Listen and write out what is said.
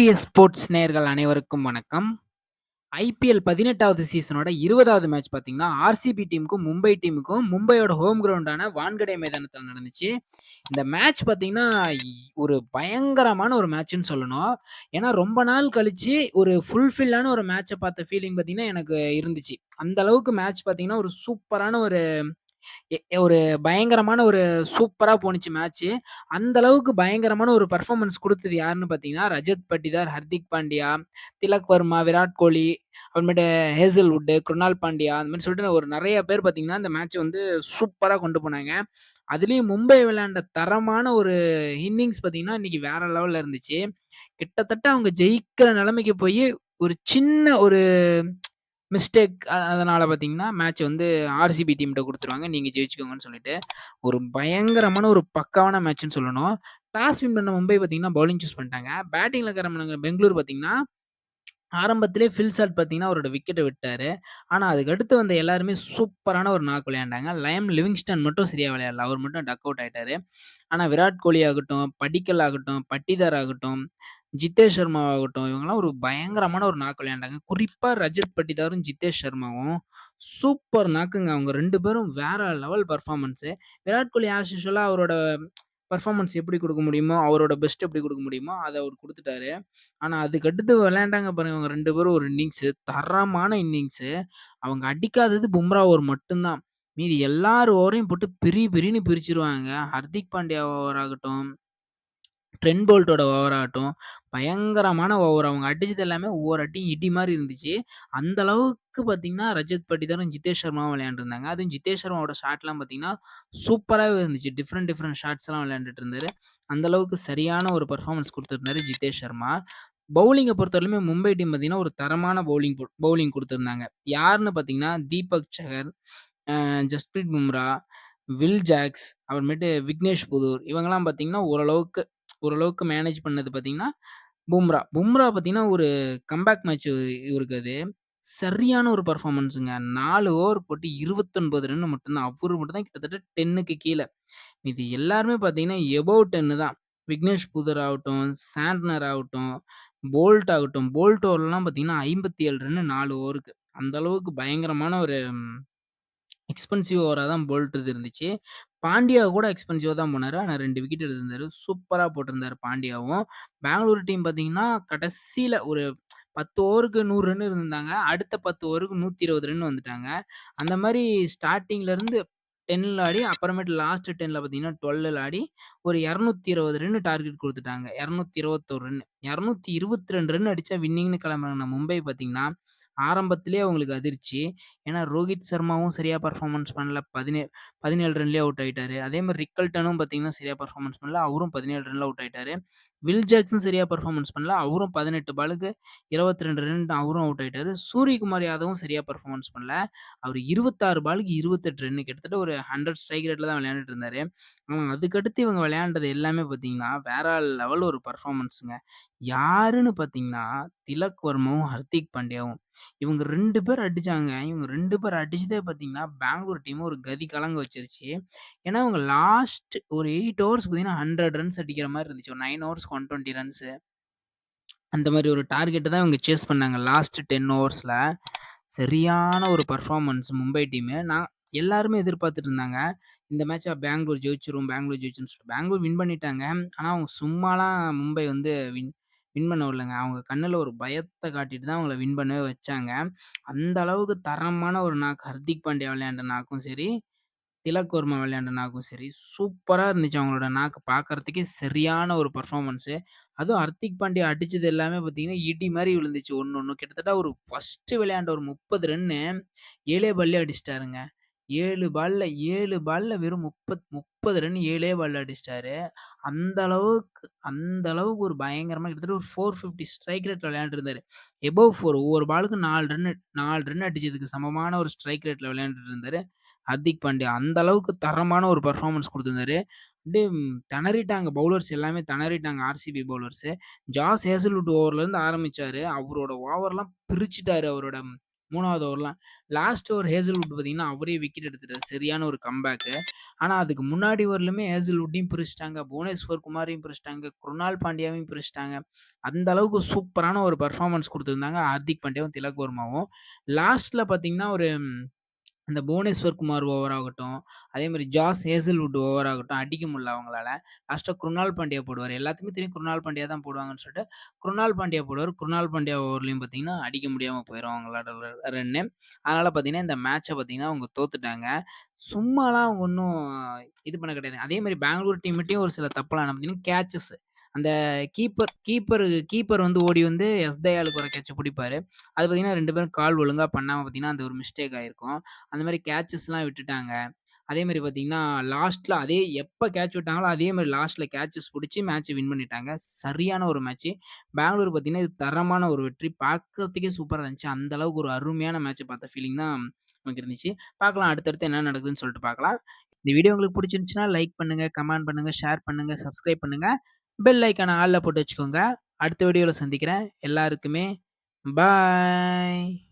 TVS sports நேயர்கள் அனைவருக்கும் வணக்கம். ஐபிஎல் 18வது சீசனோட 20வது மேட்ச் பார்த்தீங்கன்னா, ஆர்சிபி டீமுக்கும், மும்பை டீமுக்கும் மும்பையோட ஹோம் கிரவுண்டான வான்கடே மைதானத்தில் நடந்துச்சு. இந்த மேட்ச் பார்த்தீங்கன்னா, ஒரு பயங்கரமான ஒரு மேட்ச்னு சொல்லணும். ஏன்னா ரொம்ப நாள் கழிச்சு ஒரு ஃபுல்ஃபில்லான ஒரு மேட்ச்சை பார்த்த ஃபீலிங் பார்த்தீங்கன்னா, எனக்கு இருந்துச்சு. அந்த அளவுக்கு மேட்ச் பார்த்தீங்கன்னா, ஒரு சூப்பரான ஒரு எ ஒரு பயங்கரமான ஒரு சூப்பரா போணுச்சு மேட்ச்சு. அந்த அளவுக்கு பயங்கரமான ஒரு பெர்ஃபார்மன்ஸ் குடுத்தது யாருன்னு பார்த்தீங்கன்னா, ரஜத் பட்டிதார், ஹர்திக் பாண்டியா, திலக் வர்மா, விராட் கோலி, அப்புறமேட்டு ஹேசல்வுட், குருணால் பாண்டியா அந்த மாரி சொல்லிட்டு ஒரு நெறைய பேர் பார்த்தீங்கன்னா, இந்த மேட்ச் வந்து சூப்பரா கொண்டு போனாங்க. அதுலயும் மும்பை விளையாண்ட தரமான ஒரு இன்னிங்ஸ் பார்த்தீங்கன்னா, இன்னைக்கு வேற லெவல்ல இருந்துச்சு. கிட்டத்தட்ட அவங்க ஜெயிக்கிற நிலைமைக்கு போயி, ஒரு சின்ன ஒரு மிஸ்டேக் அதனால் பார்த்தீங்கன்னா, மேட்ச் வந்து ஆர்சிபி டீம்கிட்ட கொடுத்துருவாங்க நீங்கள் ஜெயிச்சுக்கோங்கன்னு சொல்லிட்டு. ஒரு பயங்கரமான ஒரு பக்காவான மேட்ச்னு சொல்லணும். டாஸ் வின் பண்ண மும்பை பார்த்தீங்கன்னா, பவுலிங் சூஸ் பண்ணிட்டாங்க. பேட்டிங்கில் கிளம்புன பெங்களூர் பார்த்தீங்கன்னா, ஆரம்பத்திலே ஃபில்சாட் பார்த்தீங்கன்னா, அவரோட விக்கெட்டை விட்டார் ஆனால் அதுக்கு அடுத்து வந்த எல்லாருமே சூப்பரான ஒரு நாக் விளையாண்டாங்க. லயம் லிவிங்ஸ்டன் மட்டும் சரியாக விளையாடல. அவர் மட்டும் டக் அவுட் ஆகிட்டார் ஆனால் விராட் கோலி ஆகட்டும், படிக்கல் ஆகட்டும், பட்டிதார் ஆகட்டும், ஜித்தேஷ் சர்மா ஆகட்டும், இவங்கலாம் ஒரு பயங்கரமான ஒரு நாக்கு விளையாண்டாங்க. குறிப்பா ரஜத் பட்டிதாரும், ஜித்தேஷ் சர்மாவும் சூப்பர் நாக்குங்க. அவங்க 2 பேரும் வேற level performance. Virat Kohli as யூசுவலா அவரோட பெர்ஃபார்மன்ஸ் எப்படி குடுக்க முடியுமோ, அவரோட பெஸ்ட் எப்படி குடுக்க முடியுமோ, அத அவரு குடுத்துட்டாரு. ஆனா, அதுக்கு அடுத்து விளையாண்டாங்க பாருங்க இவங்க 2 பேரும் ஒரு இன்னிங்ஸு. தரமான இன்னிங்ஸு. அவங்க அடிக்காதது பும்ரா ஓவர் மட்டும் தான். மீதி எல்லார் ஓவரையும் போட்டு பிரி பிரின்னு பிரிச்சுருவாங்க. ஹர்திக் பாண்டியா ஓவர் ஆகட்டும், ட்ரெண்ட் போல்ட்டோட ஓவர் ஆகட்டும், பயங்கரமான ஓவர். அவங்க அடிச்சது எல்லாமே ஒவ்வொரு அட்டியும் இடி மாதிரி இருந்துச்சு. அந்த அளவுக்கு பார்த்தீங்கன்னா, ரஜத் பட்டிதாரும், ஜிதேஷ் சர்மாவும் விளையாண்டுருந்தாங்க. அதுவும் ஜிதேஷ் சர்மாவோட ஷாட்லாம் பார்த்தீங்கன்னா, சூப்பராகவே இருந்துச்சு. டிஃப்ரெண்ட் டிஃப்ரெண்ட் ஷாட்ஸ்லாம் விளையாண்டுட்டு இருந்தாரு. அந்த அளவுக்கு சரியான ஒரு பர்ஃபார்மன்ஸ் கொடுத்துருந்தாரு ஜிதேஷ் சர்மா. பவுலிங்கை பொறுத்தவரையுமே மும்பை டீம் பார்த்தீங்கன்னா, ஒரு தரமான பவுலிங் பவுலிங் கொடுத்துருந்தாங்க யாருன்னு பார்த்தீங்கன்னா, தீபக் சஹர், ஜஸ்பிரீத் பும்ரா, வில் ஜாக்ஸ், அப்புறமேட்டு விக்னேஷ் புதூர் இவங்கெல்லாம் பார்த்தீங்கன்னா, ஓரளவுக்கு ஓரளவுக்கு மேனேஜ் பண்ணது பார்த்தீங்கன்னா, பும்ரா. பும்ரா பார்த்தீங்கன்னா, ஒரு கம்பேக் மேட்ச் இவருக்கு அது. சரியான ஒரு பர்ஃபார்மன்ஸுங்க நாலு ஓவர் போட்டு 29 ரன் மட்டும்தான் அவரு மட்டும்தான் கிட்டத்தட்ட டென்னுக்கு கீழே இது எல்லாருமே பார்த்தீங்கன்னா, எபோவ் 10 தான். விக்னேஷ் புதர் ஆகட்டும், சாண்ட்னர் ஆகட்டும், போல்ட் ஆகட்டும். போல்ட் ஓவர்லாம் பார்த்தீங்கன்னா, 57 ரன்னு நாலு ஓவருக்கு. அந்த அளவுக்கு பயங்கரமான ஒரு எக்ஸ்பென்சிவ் ஓவராக தான் போல்ட் இருந்துச்சு. பாண்டியா கூட எக்ஸ்பென்சிவா தான் போனாரு. ஆனா 2 விக்கெட் எடுத்திருந்தாரு. சூப்பரா போட்டிருந்தாரு பாண்டியாவும். பெங்களூர் டீம் பார்த்தீங்கன்னா, கடைசியில் ஒரு 10 ஓவருக்கு 100 ரன் இருந்திருந்தாங்க. அடுத்த 10 ஓவருக்கு 120 ரன் வந்துட்டாங்க. அந்த மாரி ஸ்டார்ட்டிங்ல இருந்து 10ல ஆடி, அப்புறமேட்டு லாஸ்ட் 10ல பார்த்தீங்கன்னா, 12ல ஆடி ஒரு 220 ரன் டார்கெட் குடுத்துட்டாங்க. 221 ரன். 222 ரன் அடிச்சா வின்னிங்னு கிளம்புன மும்பை பார்த்தீங்கன்னா, ஆரம்பத்திலே அவங்களுக்கு அதிர்ச்சி. ஏன்னா, ரோஹித் சர்மாவும் சரியாக பர்ஃபார்மன்ஸ் பண்ணல. பதினே பதினேழு ரன்லேயே அவுட் ஆகிட்டாரு அதே மாதிரி ரிக்கல்டனும் பார்த்தீங்கன்னா, சரியாக பர்ஃபார்மன்ஸ் பண்ணல. அவரும் 17 ரன்ல அவுட் ஆகிட்டாரு வில் ஜாக்ஸும் சரியாக பர்ஃபார்மன்ஸ் பண்ணல. அவரும் 18 பாலுக்கு 22 ரன் அவரும் அவுட் ஆகிட்டாரு சூரியகுமார் யாதவும் சரியாக பர்ஃபார்மன்ஸ் பண்ணல. அவர் இருபத்தாறு பாலுக்கு 28 ரன் கிட்டத்தட்ட ஒரு 100 ஸ்ட்ரைக் ரேட்டில் தான் விளையாண்டுட்டு இருந்தாரு. அதுக்கடுத்து இவங்க விளையாண்டது எல்லாமே பார்த்தீங்கன்னா, வேற லெவல் ஒரு பர்ஃபார்மன்ஸுங்க யாருன்னு பார்த்தீங்கன்னா, திலக் வர்மாவும், ஹர்திக் பாண்டியாவும். இவங்க 2 பேர் அடிச்சாங்க. இவங்க 2 பேர் அடிச்சதே பார்த்தீங்கன்னா, பெங்களூர் டீமும் ஒரு கதி கலங்க வச்சுருச்சு. ஏன்னா, அவங்க லாஸ்ட் ஒரு 8 ஹவர்ஸ் பார்த்தீங்கன்னா, 100 ரன்ஸ் அடிக்கிற மாரி இருந்துச்சு. ஒரு 9 ஒன் 120 ரன்ஸு. அந்த மாரி ஒரு டார்கெட்ட தான் இவங்க சேஸ் பண்ணாங்க. லாஸ்ட் 10 ஓவர்ஸ்ல. சரியான ஒரு பெர்ஃபார்மன்ஸ் மும்பை டீமு. நான் எல்லாருமே எதிர்பார்த்துட்டு இருந்தாங்க. இந்த மேட்ச பெங்களூர் ஜெயிச்சுரும், பெங்களூர் ஜெயிச்சுரும்னு சொல்லிட்டு. பெங்களூர் வின் பண்ணிட்டாங்க. ஆனா, அவங்க சும்மாலாம் மும்பை வந்து வின் வின் பண்ண விடலங்க. அவங்க கண்ணுல ஒரு பயத்த காட்டிட்டு தான் அவங்கள வின் பண்ணவே வச்சாங்க. அந்த அளவுக்கு தரமான ஒரு நாக்கு ஹர்திக் பாண்டியா விளையாண்ட நாக்கும் சரி, திலக் வர்மா விளையாண்ட நாக்கும் சரி, சூப்பரா இருந்துச்சு அவங்களோட நாக்கு பார்க்கறதுக்கே சரியான ஒரு பெர்ஃபார்மன்ஸு. அதுவும் ஹர்திக் பாண்டியா அடிச்சது எல்லாமே பார்த்தீங்கன்னா, இடி மாரி விழுந்துச்சு ஒண்ணு ஒன்று கிட்டத்தட்ட ஒரு ஃபர்ஸ்ட்டு விளையாண்ட ஒரு 30 ரன்னு 7 பால்லே அடிச்சுட்டாருங்க. 7 பால்ல 7 பால்ல வெறும் முப்பத் 30 ரன் 7 பால்ல அடிச்சிட்டாரு. அந்த அளவுக்கு அந்த அளவுக்கு ஒரு பயங்கரமா கிட்டத்தட்ட ஒரு 450 ஸ்ட்ரைக் ரேட்ல விளையாண்டுருந்தாரு. எபோவ் 4 ஒவ்வொரு பாலுக்கு 4 ரன் 4 ரன் அடிச்சதுக்கு சமமான ஒரு ஸ்ட்ரைக் ரேட்ல விளையாண்டுட்டு இருந்தாரு. ஹர்திக் பாண்டியா. அந்த அளவுக்கு தரமான ஒரு பெர்ஃபார்மன்ஸ் குடுத்திருந்தாரு. அப்படியே திணறிட்டாங்க பவுலர்ஸ் எல்லாமே திணறிட்டாங்க ஆர்சிபி பவுலர்ஸு. ஜாஸ் ஹேசல்வுட் ஓவர்லேருந்து ஆரம்பிச்சாரு. அவரோட ஓவர்லாம் பிரிச்சுட்டாரு. அவரோட மூணாவது ஓவர்லாம். லாஸ்ட் ஓவர் ஹேசல்வுட் பார்த்தீங்கன்னா, அவரே விக்கெட் எடுத்துட்டார் சரியான ஒரு கம்பேக்கு. ஆனால் அதுக்கு முன்னாடி ஓவர்லையுமே ஹேசல்வுட்டையும் பிரிச்சிட்டாங்க புவனேஸ்வர் குமாரையும் பிரிச்சிட்டாங்க குருணால் பாண்டியாவையும் பிரிச்சிட்டாங்க அந்த அளவுக்கு சூப்பரான ஒரு பர்ஃபார்மன்ஸ் கொடுத்துருந்தாங்க ஹார்திக் பாண்டியாவும், திலக் வர்மாவும். லாஸ்ட்டில் பார்த்தீங்கன்னா, ஒரு அந்த புவனேஸ்வர் குமார் ஓவர் ஆகட்டும், அதேமாரி ஜாஸ் ஹேசல்வுட் ஓவர் ஆகட்டும், அடிக்க முடியல அவங்களால. லாஸ்ட்டாக குருணால் பாண்டியா போடுவார் எல்லாத்துக்குமே தெரியும் குருணால் பாண்டியா தான் போடுவாங்கன்னு சொல்லிட்டு, குருணால் பாண்டியா போடுவார் குருணால் பாண்டியா ஓவர்லையும் பார்த்தீங்கன்னா, அடிக்க முடியாமல் போயிடும் அவங்களோட ரன்னு. அதனால் பார்த்தீங்கன்னா, இந்த மேட்ச்சை பார்த்தீங்கன்னா, அவங்க தோத்துட்டாங்க. சும்மாலாம் அவங்க ஒன்றும் இது பண்ண கிடையாது. அதே மாதிரி பெங்களூர் டீம்கிட்டையும் ஒரு சில தப்பெல்லாம் பார்த்தீங்கன்னா, கேச்சஸ் அந்த கீப்பர் கீப்பர் கீப்பர் வந்து ஓடி வந்து எஸ் தயாளுக்கு ஒரு கேட்ச் பிடிப்பாரு அது பார்த்தீங்கன்னா, ரெண்டு பேரும் கால் ஒழுங்காக பண்ணாமல் பார்த்தீங்கன்னா, அந்த ஒரு மிஸ்டேக் ஆயிருக்கும். அந்த மாதிரி கேட்சஸ்லாம் விட்டுட்டாங்க. அதே மாதிரி பார்த்தீங்கன்னா, லாஸ்ட்டில் அதே எப்போ கேட்ச் விட்டாங்களோ, அதே மாதிரி லாஸ்ட்டில் கேட்சஸ் பிடிச்சி மேட்ச்சை வின் பண்ணிட்டாங்க. சரியான ஒரு மேட்ச்சு. பெங்களூர் பார்த்தீங்கன்னா, இது தரமான ஒரு வெற்றி. பார்க்கறதுக்கே சூப்பராக இருந்துச்சு. அந்த அளவுக்கு ஒரு அருமையான மேட்ச்சை பார்த்த ஃபீலிங் தான் நமக்கு இருந்துச்சு. பார்க்கலாம் அடுத்தடுத்து என்ன நடக்குதுன்னு சொல்லிட்டு பார்க்கலாம். இந்த வீடியோ உங்களுக்கு பிடிச்சிருந்துச்சுன்னா லைக் பண்ணுங்கள் கமெண்ட் பண்ணுங்கள் ஷேர் பண்ணுங்கள் சப்ஸ்கிரைப் பண்ணுங்கள் பெல் ஐக்கான ஆளில் போட்டு வச்சுக்கோங்க. அடுத்த வீடியோவில் சந்திக்கிறேன். எல்லாருக்குமே பாய்.